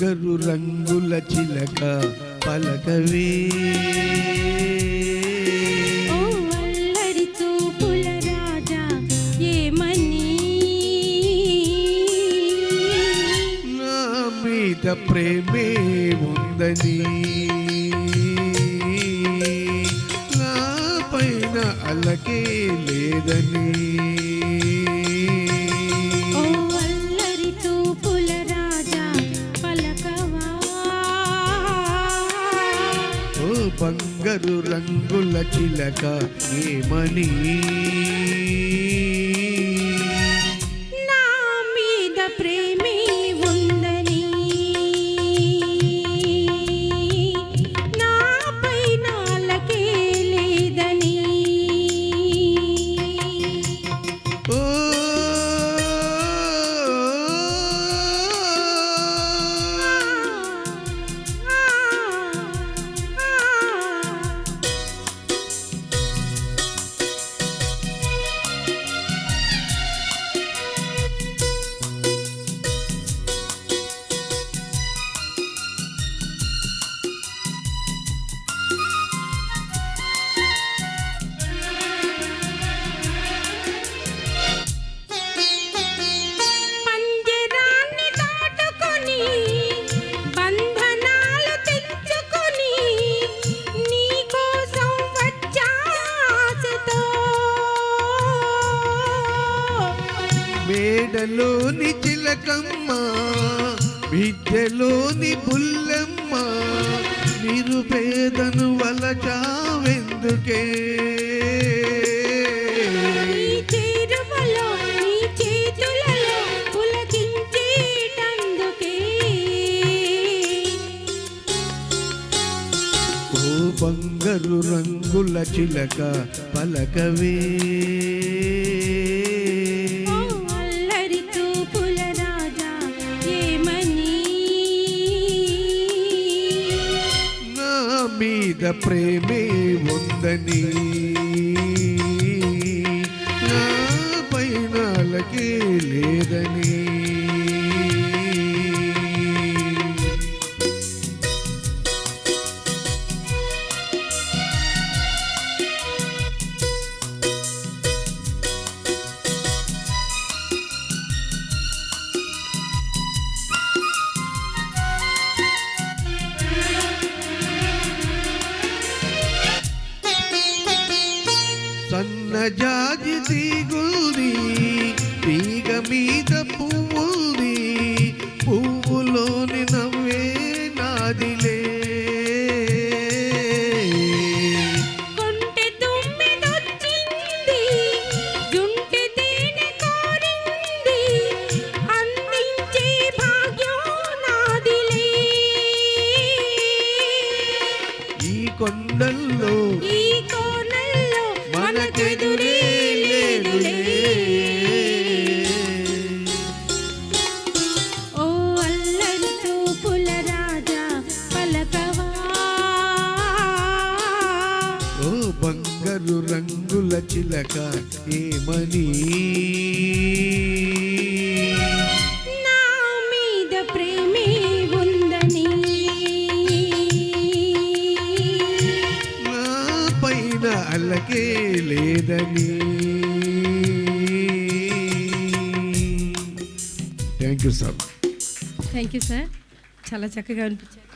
బంగారు రంగుల చిలక పలకవే. మీద ప్రేమే ఉందని. నా పైన అలకే లేదని. బంగారు రంగుల చిలక ఏమని? నా మీద ప్రేమే మేడలోని చిలకమ్మ విద్యలోని బుల్లమ్మ నిరుపేదను వలచావెందుకే? బంగారు రంగుల చిలక పలకవే. మీద ప్రేమే ఉందని. నా పైన లేదని. సన్నజాజి తీగుంది తీగ మీద పువ్వుంది పువ్వులోని నవ్వే నాదిలే. కొంటె మనకెదురే లేదులే. ఓ అల్లరి చూపుల రాజా పలకవా. ఓ బంగారు రంగుల చిలక ఏమని? అల్లకే లేదని. Thank you sir thank you sir చాలా చక్కగా అనిపించారు.